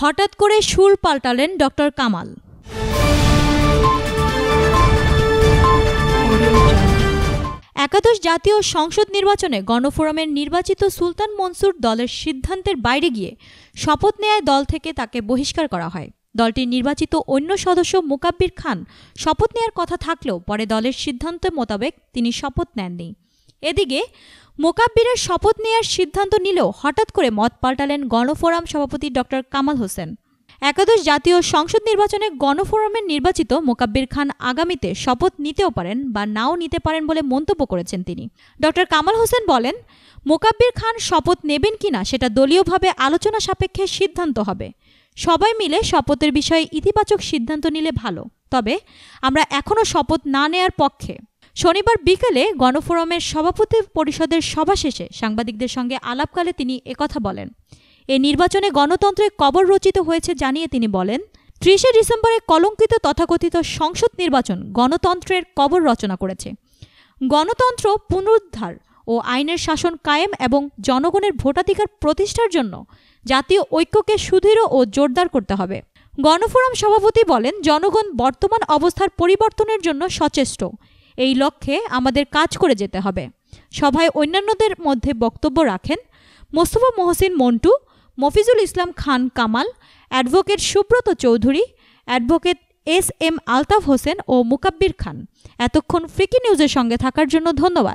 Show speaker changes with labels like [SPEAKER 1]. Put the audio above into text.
[SPEAKER 1] হঠাৎ করে সুর পাল্টালেন ডক্টর কামাল। একাদশ জাতীয় সংসদ নির্বাচনে গণফোরামের নির্বাচিত সুলতান মনসুর দলের সিদ্ধান্তের বাইরে গিয়ে শপথ নেয় দল থেকে তাকে বহিষ্কার করা হয়। দলটির নির্বাচিত অন্য সদস্য মুকাব্বির খান শপথ নেয়ার কথা থাকলেও পরে দলের সিদ্ধান্ত মোতাবেক তিনি শপথ নেননি। এদিকে মোকাব্বিরের শপথ নেয়ার সিদ্ধান্ত নিলেও হঠাৎ করে মত পাল্টালেন গণফোরাম সভাপতি ড. কামাল হোসেন। একাদশ জাতীয় সংসদ নির্বাচনে গণফোরামের নির্বাচিত মোকাব্বির খান আগামীতে শপথ নিতেও পারেন বা নাও নিতে পারেন বলে মন্তব্য করেছেন তিনি। ড. কামাল হোসেন বলেন, মোকাব্বির খান শপথ নেবেন কিনা সেটা দলীয়ভাবে আলোচনা সাপেক্ষে সিদ্ধান্ত হবে। সবাই মিলে শপথের বিষয়ে ইতিবাচক সিদ্ধান্ত নিলে ভালো। তবে আমরা এখনও শপথ না নেয়ার পক্ষে শনিবার বিকেলে গণফোরামের সভাপতি পরিষদের সভা শেষে সাংবাদিকদের সঙ্গে আলাপকালে তিনি একথা বলেন। এ নির্বাচনে গণতন্ত্রের কবর রচিত হয়েছে জানিয়ে তিনি বলেন, ত্রিশে ডিসেম্বরে কলঙ্কিত তথাকথিত সংসদ নির্বাচন গণতন্ত্রের কবর রচনা করেছে। গণতন্ত্র পুনরুদ্ধার ও আইনের শাসন কায়েম এবং জনগণের ভোটাধিকার প্রতিষ্ঠার জন্য জাতীয় ঐক্যকে সুদৃঢ় ও জোরদার করতে হবে। গণফোরাম সভাপতি বলেন, জনগণ বর্তমান অবস্থার পরিবর্তনের জন্য সচেষ্ট। এই লক্ষ্যে আমাদের কাজ করে যেতে হবে। সভায় অন্যান্যদের মধ্যে বক্তব্য রাখেন Mostafa Mohsin Montu, Mofizul Islam Khan Kamal, advocate Subrata Chowdhury, advocate S M Altaf Hossain ও মুকাব্বির খান। এতক্ষণ ফ্রিকি নিউজের সঙ্গে থাকার জন্য ধন্যবাদ।